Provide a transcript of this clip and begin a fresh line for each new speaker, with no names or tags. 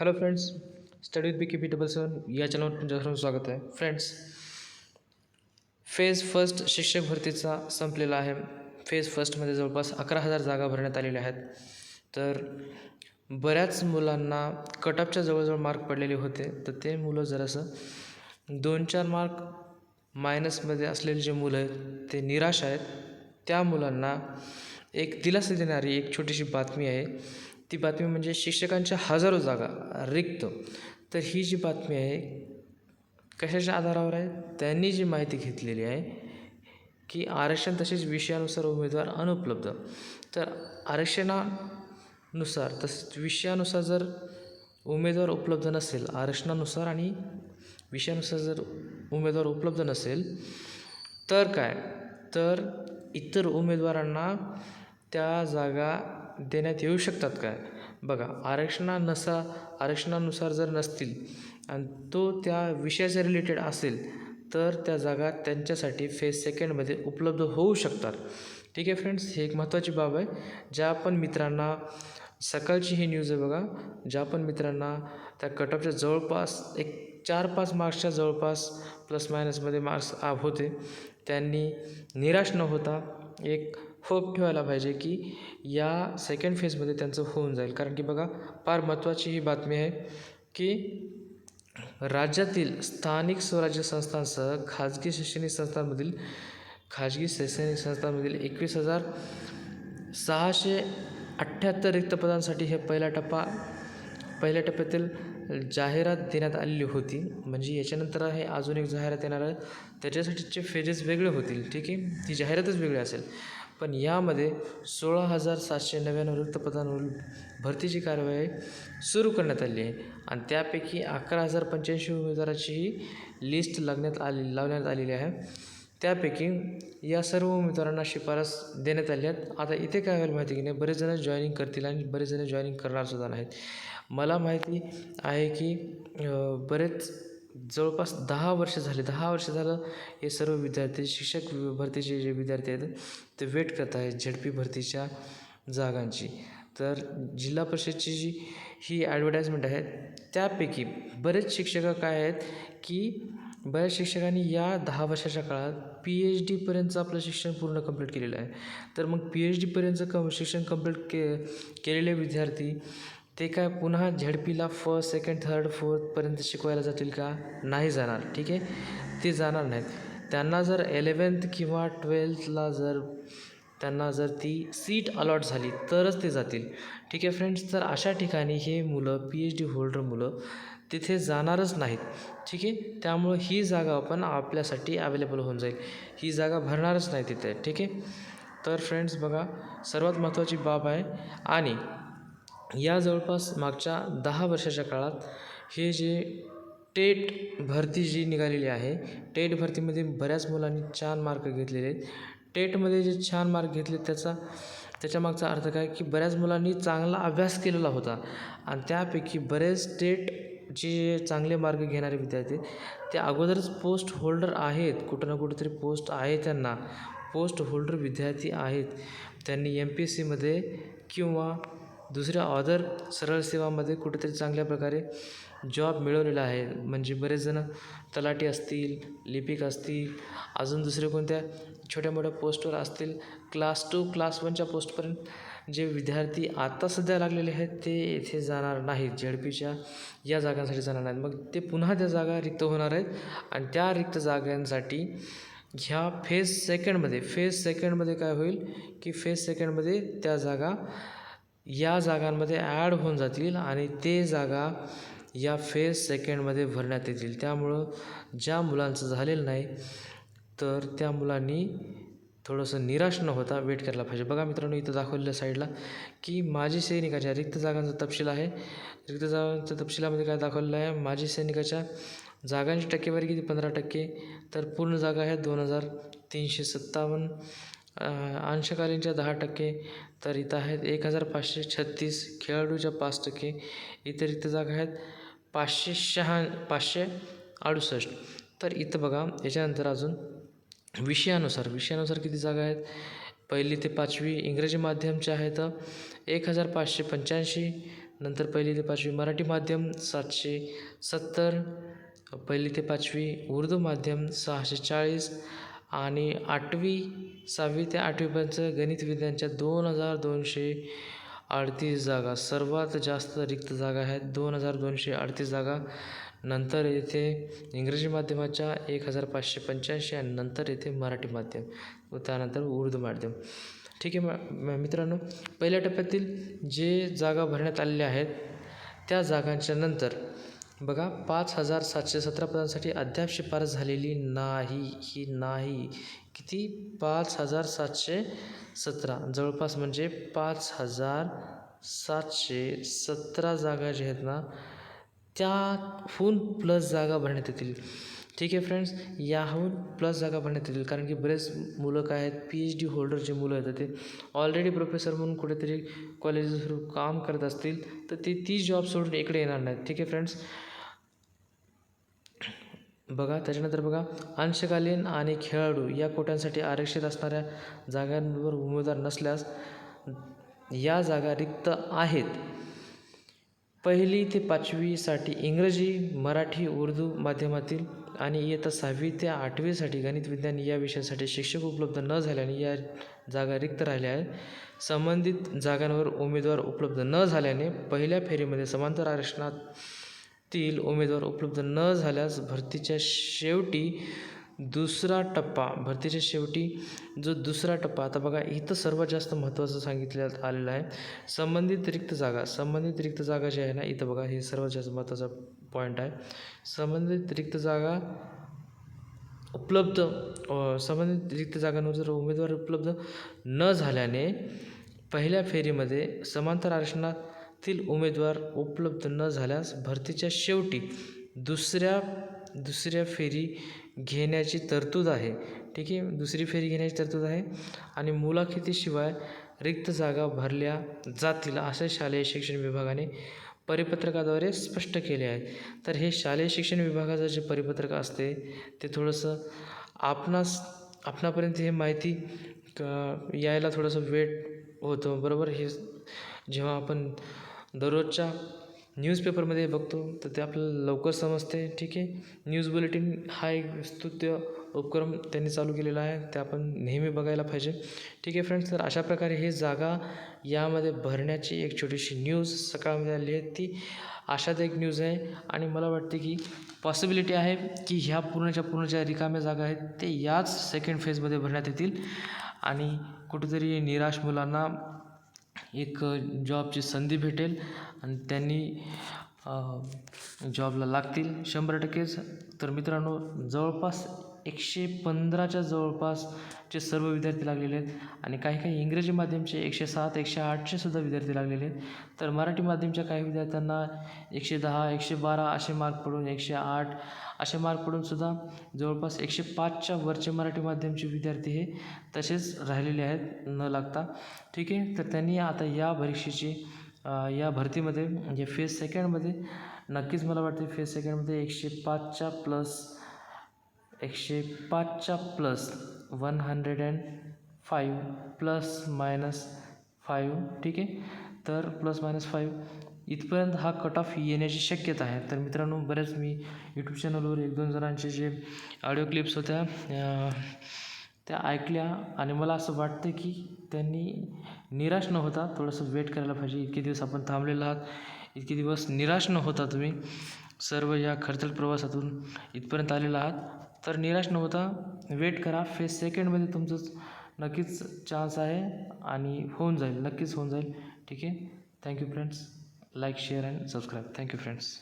Hello friends study with B K P double seven या चॅनलवर तुमच्या स्वागत आहे. फ्रेंड्स फेज फर्स्ट शिक्षक भरतीचा संपलेला आहे. फेज फर्स्टमध्ये जवळपास अकरा हजार जागा भरण्यात आलेल्या आहेत. तर बऱ्याच मुलांना कटअपच्या जवळजवळ मार्क पडलेले होते. तर ते मुलं जरासं दोन चार मार्क मायनसमध्ये असलेले जे मुलं आहेत ते निराश आहेत. त्या मुलांना एक दिलासा देणारी एक छोटीशी बातमी आहे. ती बातमी म्हणजे शिक्षकांच्या हजारो जागा रिक्त. तर ही जी बातमी आहे कशाच्या आधारावर आहे? त्यांनी जी माहिती घेतलेली आहे की आरक्षण तसेच विषयानुसार उमेदवार अनुपलब्ध. तर आरक्षणानुसार तसेच विषयानुसार जर उमेदवार उपलब्ध नसेल आरक्षणानुसार आणि विषयानुसार जर उमेदवार उपलब्ध नसेल तर काय? तर इतर उमेदवारांना त्या जागा देण्यात येऊ शकतात काय? बघा आरक्षणानुसार आरक्षणानुसार जर नसतील आणि तो त्या विषयाच्या रिलेटेड असेल तर त्या जागा त्यांच्यासाठी फेज सेकंडमध्ये उपलब्ध होऊ शकतात. ठीक आहे फ्रेंड्स ही एक महत्त्वाची बाब आहे. ज्या पण मित्रांना सकाळची ही न्यूज आहे बघा ज्या पण मित्रांना त्या कटअपच्या जवळपास एक चार पाच मार्क्सच्या जवळपास प्लस मायनसमध्ये मार्क्स आप होते त्यांनी निराश न होता एक होप ठेवायला पाहिजे की या सेकंड फेजमध्ये त्यांचं होऊन जाईल. कारण की बघा फार महत्त्वाची ही बातमी आहे की राज्यातील स्थानिक स्वराज्य संस्थांसह खाजगी शैक्षणिक संस्थांमधील खाजगी शैक्षणिक संस्थांमधील एकवीस हजार सहाशे अठ्ठ्याहत्तर रिक्त पदांसाठी हे पहिला टप्पा पहिल्या टप्प्यातील जाहिरात देण्यात आलेली होती. म्हणजे याच्यानंतर आहे अजून एक जाहिरात येणार आहे. त्याच्यासाठीचे फेजेस वेगळे होतील ठीक आहे? ती जाहिरातच वेगळी असेल. पण यामध्ये सोळा हजार सातशे नव्याण्णव रिक्तपदांवरील भरतीची कारवाई सुरू करण्यात आली आहे. आणि त्यापैकी अकरा हजार पंच्याऐंशी उमेदवाराची ही लिस्ट लागण्यात आली लावण्यात आलेली आहे. त्यापैकी या सर्व उमेदवारांना शिफारस देण्यात आली आहेत. आता इथे काय व्हायला माहिती की नाही बरेच जण जॉईनिंग करतील आणि बरेच जण जॉईनिंग करणारसुद्धा नाहीत. मला माहिती आहे की बरेच जवळपास दहा वर्ष झाले दहा वर्ष झालं हे सर्व विद्यार्थी शिक्षक भरतीचे जे विद्यार्थी आहेत ते वेट करत आहेत झेडपी भरतीच्या जागांची. तर जिल्हा परिषदची जी ही ॲडव्हर्टाईजमेंट आहे त्यापैकी बरेच शिक्षक काय आहेत की बऱ्याच शिक्षकांनी या दहा वर्षाच्या काळात पी एच डीपर्यंतचं आपलं शिक्षण पूर्ण कंप्लीट केलेलं आहे. तर मग पी एच डीपर्यंतचं कम शिक्षण कंप्लीट के केलेले विद्यार्थी ते काय पुन्हा झेडपीला फर्स्ट सेकंड थर्ड फोर्थपर्यंत शिकवायला जातील का? नाही जाणार ठीक आहे? ते जाणार नाहीत. त्यांना जर एलेवन्थ किंवा ट्वेल्थला जर त्यांना जर ती सीट अलॉट झाली तरच ते जातील. ठीक आहे फ्रेंड्स तर अशा ठिकाणी हे मुलं पी एच डी होल्डर मुलं तिथे जाणारच नाहीत. ठीक आहे? त्यामुळं ही जागा पण आपल्यासाठी अवेलेबल होऊन जाईल. ही जागा भरणारच नाही तिथे. ठीक आहे? तर फ्रेंड्स बघा सर्वात महत्त्वाची बाब आहे. आणि या जवळपास मागच्या दहा वर्षाच्या काळात हे जे टेट भरती जी निघालेली आहे टेट भरतीमध्ये बऱ्याच मुलांनी छान मार्क घेतलेले आहेत. टेटमध्ये जे छान मार्क घेतले त्याचा त्याच्यामागचा अर्थ काय? की बऱ्याच मुलांनी चांगला अभ्यास केलेला होता. आणि त्यापैकी बरेच टेट जे चांगले मार्क घेणारे विद्यार्थी ते अगोदरच पोस्ट होल्डर आहेत. कुठं ना कुठंतरी पोस्ट आहे त्यांना. पोस्ट होल्डर विद्यार्थी आहेत. त्यांनी एम पी एस सीमध्ये किंवा दुसऱ्या ऑदर सरळ सेवामध्ये कुठेतरी चांगल्या प्रकारे जॉब मिळवलेला आहे. म्हणजे बरेच जणं तलाठी असतील लिपिक असतील अजून दुसरे कोणत्या छोट्या मोठ्या पोस्टवर असतील. क्लास टू क्लास वनच्या पोस्टपर्यंत जे विद्यार्थी आत्ता सध्या लागलेले आहेत ते येथे जाणार नाहीत. झेडपीच्या या जागांसाठी जाणार नाहीत. मग ते पुन्हा त्या जागा रिक्त होणार आहेत. आणि त्या रिक्त जागांसाठी ह्या फेज सेकंडमध्ये फेज सेकंडमध्ये काय होईल की फेज सेकंडमध्ये त्या जागा या जागांमध्ये ॲड होऊन जातील आणि ते जागा या फेज सेकंडमध्ये भरण्यात येतील. त्यामुळं ज्या मुलांचं झालेलं नाही तर त्या मुलांनी थोडंसं निराश न होता वेट करायला पाहिजे. बघा मित्रांनो इथं दाखवलेल्या साईडला की माजी सैनिकाच्या रिक्त जागांचा तपशील आहे. रिक्त जागांच्या तपशिलामध्ये काय दाखवलेलं आहे? माजी सैनिकाच्या जागांची टक्केवारी किती? पंधरा टक्के. तर पूर्ण जागा आहे दोन हजार तीनशे सत्तावन्न. अंशकालीनच्या दहा टक्के तर इथं आहेत एक हजार पाचशे छत्तीस खेळाडूच्या पाच टक्के. इतर रिक्त जागा आहेत पाचशे शहा पाचशे अडुसष्ट. तर इथं बघा याच्यानंतर अजून विषयानुसार विषयानुसार किती जागा आहेत? पहिली ते पाचवी इंग्रजी माध्यमच्या आहेत एक हजार पाचशे पंच्याऐंशी नंतर पहिली ते पाचवी मराठी माध्यम सातशे सत्तर पहिली ते पाचवी उर्दू माध्यम सहाशे चाळीस आणि आठवी सहावी ते आठवीपर्यंत गणित विज्ञानच्या दोन हजार दोनशे अडतीस जागा. सर्वात जास्त रिक्त जागा आहेत दोन हजार दोनशे अडतीस जागा. नंतर येथे इंग्रजी माध्यमाच्या एक हजार पाचशे पंच्याऐंशी आणि नंतर येथे मराठी माध्यम व त्यानंतर उर्दू माध्यम. ठीक आहे म मित्रांनो पहिल्या टप्प्यातील जे जागा भरण्यात आलेल्या आहेत त्या जागांच्या नंतर बघा पाच हजार सातशे सतरा पदांसाठी अद्याप शिफारस झालेली नाही. ही नाही. किती? पाच हजार सातशे सतरा. जवळपास म्हणजे पाच हजार सातशे सतरा जागा ज्या आहेत ना त्याहून प्लस जागा भरण्यात येतील. ठीक आहे फ्रेंड्स याहून प्लस जागा भरण्यात येतील. कारण की बरेच मुलं काय आहेत? पी एच डी होल्डर जे मुलं आहेत ते ऑलरेडी प्रोफेसर म्हणून कुठेतरी कॉलेजेस काम करत असतील तर ते तीच जॉब सोडून इकडे येणार नाहीत. ठीक आहे फ्रेंड्स बघा त्याच्यानंतर बघा अंशकालीन आणि खेळाडू या कोट्यांसाठी आरक्षित असणाऱ्या जागांवर उमेदवार नसल्यास या जागा रिक्त आहेत. पहिली ते पाचवीसाठी इंग्रजी मराठी उर्दू माध्यमातील आणि इयत्ता सहावी ते आठवीसाठी गणित विज्ञान या विषयासाठी शिक्षक उपलब्ध न झाल्याने या जागा रिक्त राहिल्या आहेत. संबंधित जागांवर उमेदवार उपलब्ध न झाल्याने पहिल्या फेरीमध्ये समांतर आरक्षणात तील उमेदवार उपलब्ध न झाल्यास भरतीच्या शेवटी दुसरा टप्पा भरतीच्या शेवटी जो दुसरा टप्पा आता बघा इथं सर्वात जास्त महत्त्वाचं सांगितलं आलेलं आहे. संबंधित रिक्त जागा संबंधित रिक्त जागा जी आहे ना इथं बघा हे सर्वात जास्त महत्त्वाचा पॉईंट आहे. संबंधित रिक्त जागा उपलब्ध संबंधित रिक्त जागांवर जर उमेदवार उपलब्ध न झाल्याने पहिल्या फेरीमध्ये समांतर आरक्षणात तील उमेदवार उपलब्ध न झाल्यास भरतीच्या शेवटी दुसऱ्या दुसऱ्या फेरी घेण्याची तरतूद आहे. ठीक आहे? दुसरी फेरी घेण्याची तरतूद आहे. आणि मुलाखतीशिवाय रिक्त जागा भरल्या जातील असे शालेय शिक्षण विभागाने परिपत्रकाद्वारे स्पष्ट केले आहे. तर हे शालेय शिक्षण विभागाचं जे परिपत्रक असते ते थोडंसं आपणास आपणापर्यंत हे माहिती यायला थोडंसं वेट होतो. बरोबर? हे जेव्हा आपण दररोजच्या न्यूजपेपरमध्ये बघतो तर ते आपल्याला लवकर समजते. ठीक आहे? न्यूज बुलेटिन हा एक स्तुत्य उपक्रम त्यांनी चालू केलेला आहे. ते आपण नेहमी बघायला पाहिजे. ठीक आहे फ्रेंड्स तर अशा प्रकारे हे जागा यामध्ये भरण्याची एक छोटीशी न्यूज सकाळमध्ये आली आहे. ती आशादायक न्यूज आहे. आणि मला वाटते की पॉसिबिलिटी आहे की ह्या पूर्णच्या पूर्ण ज्या रिकाम्या जागा आहेत ते याच सेकंड फेजमध्ये भरण्यात येतील. आणि कुठेतरी निराश मुलांना एक जॉबची संधी भेटेल आणि त्यांनी जॉबला लागतील. शंभर टक्केच. तर मित्रांनो जवळपास एकशे पंधराच्या जवळपासचे सर्व विद्यार्थी लागलेले आहेत. आणि काही काही इंग्रजी माध्यमचे एकशे सात एकशे आठचे सुद्धा विद्यार्थी लागलेले आहेत. तर मराठी माध्यमच्या काही विद्यार्थ्यांना एकशे दहा एकशे बारा असे मार्क पडून एकशे आठ असे मार्क पडूनसुद्धा जवळपास एकशे पाचच्या वरचे मराठी माध्यमचे विद्यार्थी हे तसेच राहिलेले आहेत न लागता. ठीक आहे? तर त्यांनी आता या परीक्षेची या भरतीमध्ये म्हणजे फेज सेकंडमध्ये नक्कीच मला वाटते फेज सेकंडमध्ये एकशे पाचच्या प्लस एकशे पाचच्या plus one hundred and five plus minus five ठीक आहे? तर प्लस मायनस फाईव्ह इथपर्यंत हा कट ऑफ येण्याची शक्यता आहे. तर मित्रांनो बऱ्याच मी यूट्यूब चॅनलवर एक दोन जणांचे जे ऑडिओ क्लिप्स होत्या त्या ऐकल्या आणि मला असं वाटतं की त्यांनी निराश न होता थोडंसं वेट करायला पाहिजे. इतके दिवस आपण थांबलेलो आहात. इतके दिवस निराश न होता तुम्ही. सर्व या खडतर प्रवासातून इथपर्यंत आलेला आहात. तर निराश न होता वेट करा. फेस सेकंडमध्ये तुमचंच नक्कीच चान्स आहे आणि होऊन जाईल. नक्कीच होऊन जाईल. ठीक आहे? Thank you friends like share and subscribe thank you friends